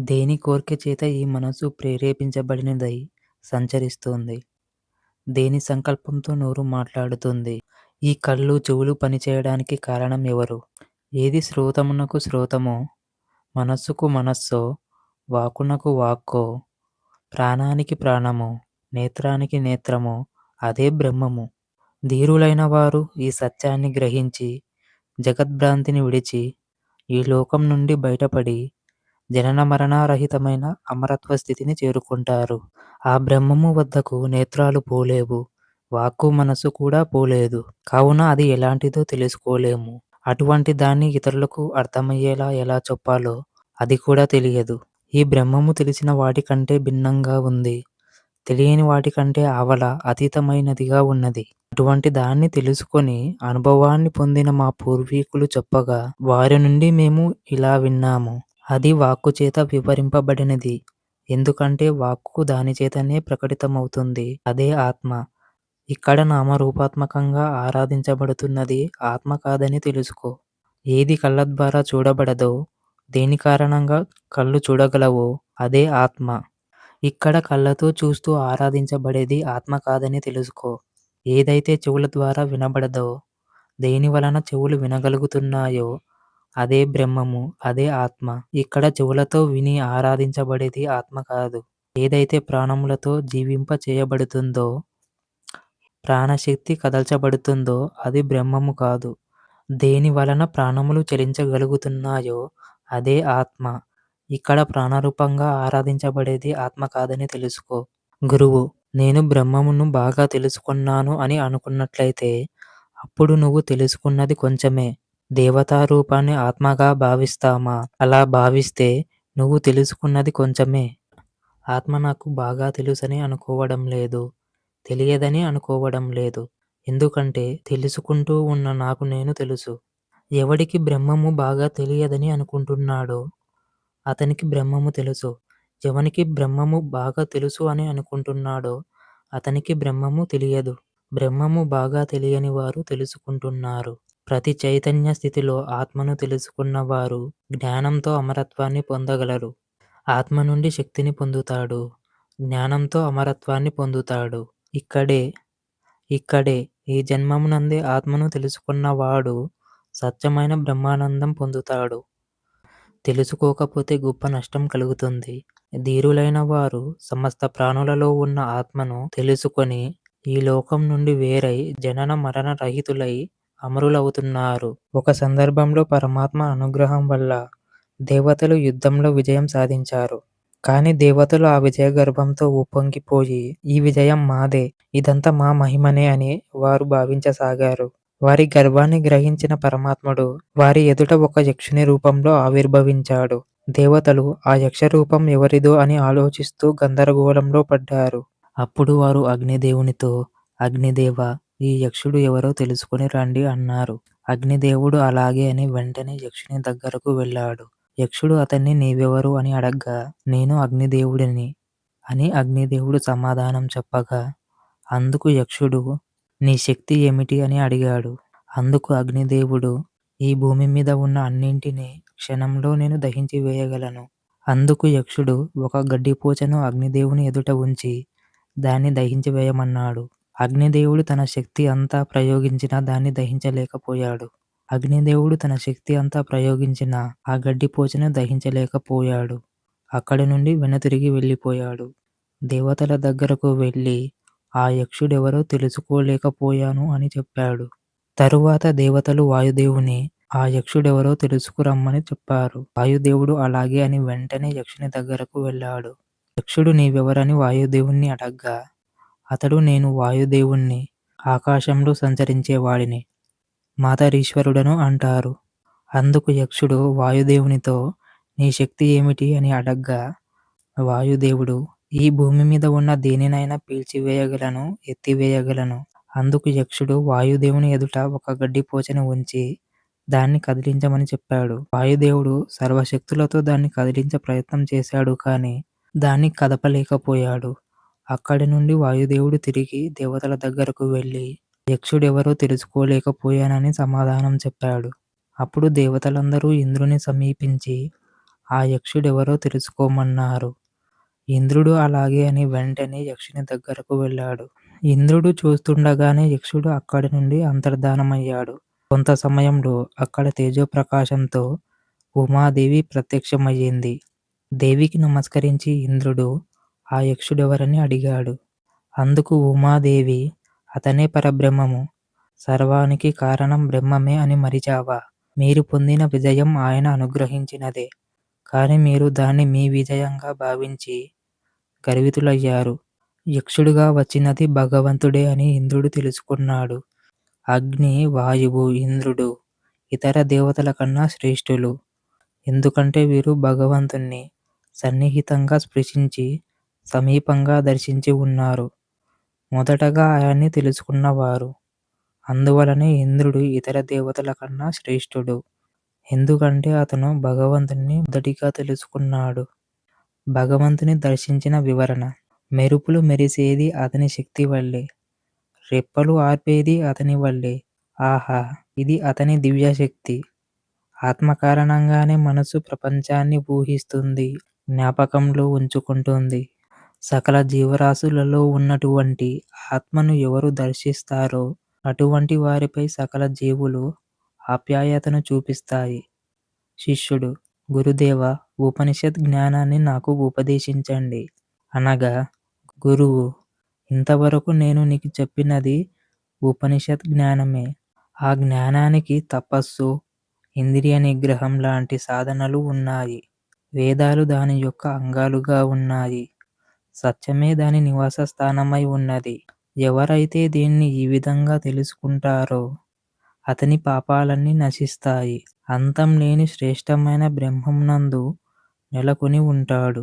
దేని కోర్కె చేత ఈ మనసు ప్రేరేపించబడినదై సంచరిస్తోంది? దేని సంకల్పంతో నోరు మాట్లాడుతుంది? ఈ కళ్ళు, చెవులు పనిచేయడానికి కారణం ఎవరు? ఏది శ్రోతమునకు శ్రోతమో, మనస్సుకు మనస్సో, వాక్కునకు వాక్కో, ప్రాణానికి ప్రాణమో, నేత్రానికి నేత్రమో అదే బ్రహ్మము. ధీరులైన వారు ఈ సత్యాన్ని గ్రహించి జగద్భ్రాంతిని విడిచి ఈ లోకం నుండి బయటపడి జనన మరణారహితమైన అమరత్వ స్థితిని చేరుకుంటారు. ఆ బ్రహ్మము వద్దకు నేత్రాలు పోలేవు. వాక్కు మనసు కూడా పోలేదు. కావున అది ఎలాంటిదో తెలుసుకోలేము. అటువంటి దాన్ని ఇతరులకు అర్థమయ్యేలా ఎలా చెప్పాలో అది కూడా తెలియదు. ఈ బ్రహ్మము తెలిసిన వాటికంటే భిన్నంగా ఉంది. తెలియని వాటికంటే ఆవల అతీతమైనదిగా ఉన్నది. అటువంటి దాన్ని తెలుసుకొని అనుభవాన్ని పొందిన మా పూర్వీకులు చెప్పగా వారి నుండి మేము ఇలా విన్నాము. అది వాక్కు చేత వివరింపబడినది. ఎందుకంటే వాక్కు దానిచేతనే ప్రకటితమవుతుంది. అదే ఆత్మ. ఇక్కడ నామరూపాత్మకంగా ఆరాధించబడుతున్నది ఆత్మ కాదని తెలుసుకో. ఏది కళ్ళ ద్వారా చూడబడదో, దేని కారణంగా కళ్ళు చూడగలవో అదే ఆత్మ. ఇక్కడ కళ్ళతో చూస్తూ ఆరాధించబడేది ఆత్మ కాదని తెలుసుకో. ఏదైతే చెవుల ద్వారా వినబడదో, దేని వలన చెవులు వినగలుగుతున్నాయో అదే బ్రహ్మము. అదే ఆత్మ. ఇక్కడ చెవులతో విని ఆరాధించబడేది ఆత్మ కాదు. ఏదైతే ప్రాణములతో జీవింప చేయబడుతుందో, ప్రాణశక్తి కదల్చబడుతుందో అది బ్రహ్మము కాదు. దేని వలన ప్రాణములు చలించగలుగుతున్నాయో అదే ఆత్మ. ఇక్కడ ప్రాణరూపంగా ఆరాధించబడేది ఆత్మ కాదని తెలుసుకో. గురువు నేను బ్రహ్మమును బాగా తెలుసుకొన్నాను అని అనుకున్నట్లయితే అప్పుడు నువ్వు తెలుసుకున్నది కొంచెమే. దేవతారూపాన్ని ఆత్మగా భావిస్తామా? అలా భావిస్తే నువ్వు తెలుసుకున్నది కొంచెమే. ఆత్మ నాకు బాగా తెలుసని అనుకోవడం లేదు. తెలియదని అనుకోవడం లేదు. ఎందుకంటే తెలుసుకుంటూ ఉన్న నాకు నేను తెలుసు. ఎవడికి బ్రహ్మము బాగా తెలియదని అనుకుంటున్నాడో అతనికి బ్రహ్మము తెలుసు. ఎవనికి బ్రహ్మము బాగా తెలుసు అని అనుకుంటున్నాడో అతనికి బ్రహ్మము తెలియదు. బ్రహ్మము బాగా తెలియని వారు తెలుసుకుంటున్నారు. ప్రతి చైతన్య స్థితిలో ఆత్మను తెలుసుకున్న వారు జ్ఞానంతో అమరత్వాన్ని పొందగలరు. ఆత్మ నుండి శక్తిని పొందుతాడు. జ్ఞానంతో అమరత్వాన్ని పొందుతాడు. ఇక్కడే ఇక్కడే ఈ జన్మమునందే ఆత్మను తెలుసుకున్నవాడు సత్యమైన బ్రహ్మానందం పొందుతాడు. తెలుసుకోకపోతే గొప్ప నష్టం కలుగుతుంది. ధీరులైన వారు సమస్త ప్రాణులలో ఉన్న ఆత్మను తెలుసుకొని ఈ లోకం నుండి వేరై జనన మరణ రహితులై అమరులవుతున్నారు. ఒక సందర్భంలో పరమాత్మ అనుగ్రహం వల్ల దేవతలు యుద్ధంలో విజయం సాధించారు. కానీ దేవతలు ఆ విజయ గర్భంతో ఉప్పొంగిపోయి ఈ విజయం మాదే. ఇదంతా మా మహిమనే అని వారు భావించసాగారు. వారి గర్వాన్ని గ్రహించిన పరమాత్ముడు వారి ఎదుట ఒక యక్షుని రూపంలో ఆవిర్భవించాడు. దేవతలు ఆ యక్ష రూపం ఎవరిదో అని ఆలోచిస్తూ గందరగోళంలో పడ్డారు. అప్పుడు వారు అగ్నిదేవునితో అగ్నిదేవ ఈ యక్షుడు ఎవరో తెలుసుకొని రండి అన్నారు. అగ్నిదేవుడు అలాగే అని వెంటనే యక్షుని దగ్గరకు వెళ్ళాడు. యక్షుడు అతన్ని నీవెవరు అని అడగ్గా నేను అగ్నిదేవుడిని అని అగ్నిదేవుడు సమాధానం చెప్పగా అందుకు యక్షుడు నీ శక్తి ఏమిటి అని అడిగాడు. అందుకు అగ్నిదేవుడు ఈ భూమి మీద ఉన్న అన్నింటినీ క్షణంలో నేను దహించి వేయగలను. అందుకు యక్షుడు ఒక గడ్డిపోచను అగ్నిదేవుని ఎదుట ఉంచి దాన్ని దహించి వేయమన్నాడు. అగ్నిదేవుడు తన శక్తి అంతా ప్రయోగించినా దాన్ని దహించలేకపోయాడు. అగ్నిదేవుడు తన శక్తి అంతా ప్రయోగించినా ఆ గడ్డిపోచను దహించలేకపోయాడు. అక్కడి నుండి వెనతిరిగి వెళ్ళిపోయాడు. దేవతల దగ్గరకు వెళ్ళి ఆ యక్షుడెవరో తెలుసుకోలేకపోయాను అని చెప్పాడు. తరువాత దేవతలు వాయుదేవుని ఆ యక్షుడెవరో తెలుసుకురమ్మని చెప్పారు. వాయుదేవుడు అలాగే అని వెంటనే యక్షుని దగ్గరకు వెళ్ళాడు. యక్షుడు నీవెవరని వాయుదేవుణ్ణి అడగ్గా అతడు నేను వాయుదేవుణ్ణి ఆకాశంలో సంచరించేవాడిని. మాతరీశ్వరుడను అంటారు. అందుకు యక్షుడు వాయుదేవునితో నీ శక్తి ఏమిటి అని అడగ్గా వాయుదేవుడు ఈ భూమి మీద ఉన్న దేనినైనా పీల్చివేయగలను, ఎత్తివేయగలను. అందుకు యక్షుడు వాయుదేవుని ఎదుట ఒక గడ్డిపోచను ఉంచి దాన్ని కదిలించమని చెప్పాడు. వాయుదేవుడు సర్వశక్తులతో దాన్ని కదిలించే ప్రయత్నం చేశాడు కానీ దాన్ని కదపలేకపోయాడు. అక్కడి నుండి వాయుదేవుడు తిరిగి దేవతల దగ్గరకు వెళ్ళి యక్షుడెవరో తెలుసుకోలేకపోయానని సమాధానం చెప్పాడు. అప్పుడు దేవతలందరూ ఇంద్రుని సమీపించి ఆ యక్షుడెవరో తెలుసుకోమన్నారు. ఇంద్రుడు అలాగే అని వెంటనే యక్షుని దగ్గరకు వెళ్ళాడు. ఇంద్రుడు చూస్తుండగానే యక్షుడు అక్కడి నుండి అంతర్ధానమయ్యాడు. కొంత సమయంలో అక్కడ తేజోప్రకాశంతో ఉమాదేవి ప్రత్యక్షమయ్యింది. దేవికి నమస్కరించి ఇంద్రుడు ఆ యక్షుడెవరని అడిగాడు. అందుకు ఉమాదేవి అతనే పరబ్రహ్మము. సర్వానికి కారణం బ్రహ్మమే అని మరిచావా? మీరు పొందిన విజయం ఆయన అనుగ్రహించినదే. కాని మీరు దాన్ని మీ విజయంగా భావించి గర్వితులయ్యారు. యక్షుడుగా వచ్చినది భగవంతుడే అని ఇంద్రుడు తెలుసుకున్నాడు. అగ్ని, వాయువు, ఇంద్రుడు ఇతర దేవతల కన్నా శ్రేష్ఠులు. ఎందుకంటే వీరు భగవంతుణ్ణి సన్నిహితంగా స్పృశించి సమీపంగా దర్శించి ఉన్నారు. మొదటగా ఆయన్ని తెలుసుకున్నవారు. అందువలనే ఇంద్రుడు ఇతర దేవతల కన్నా శ్రేష్ఠుడు. ఎందుకంటే అతను భగవంతుని మొదటిగా తెలుసుకున్నాడు. భగవంతుని దర్శించిన వివరణ మెరుపులు మెరిసేది అతని శక్తి వల్లే. రెప్పలు ఆర్పేది అతని వల్లే. ఆహా! ఇది అతని దివ్యశక్తి. ఆత్మ కారణంగానే మనసు ప్రపంచాన్ని ఊహిస్తుంది, జ్ఞాపకంలో ఉంచుకుంటుంది. సకల జీవరాశులలో ఉన్నటువంటి ఆత్మను ఎవరు దర్శిస్తారో అటువంటి వారిపై సకల జీవులు ఆప్యాయతను చూపిస్తాయి. శిష్యుడు గురుదేవ ఉపనిషత్ జ్ఞానాన్ని నాకు ఉపదేశించండి అనగా గురువు ఇంతవరకు నేను నీకు చెప్పినది ఉపనిషత్ జ్ఞానమే. ఆ జ్ఞానానికి తపస్సు, ఇంద్రియ నిగ్రహం లాంటి సాధనలు ఉన్నాయి. వేదాలు దాని యొక్క అంగాలుగా ఉన్నాయి. సత్యమే దాని నివాస స్థానమై ఉన్నది. ఎవరైతే దీన్ని ఈ విధంగా తెలుసుకుంటారో అతని పాపాలన్నీ నశిస్తాయి. అంతం లేని శ్రేష్టమైన బ్రహ్మం నందు నెలకొని ఉంటాడు.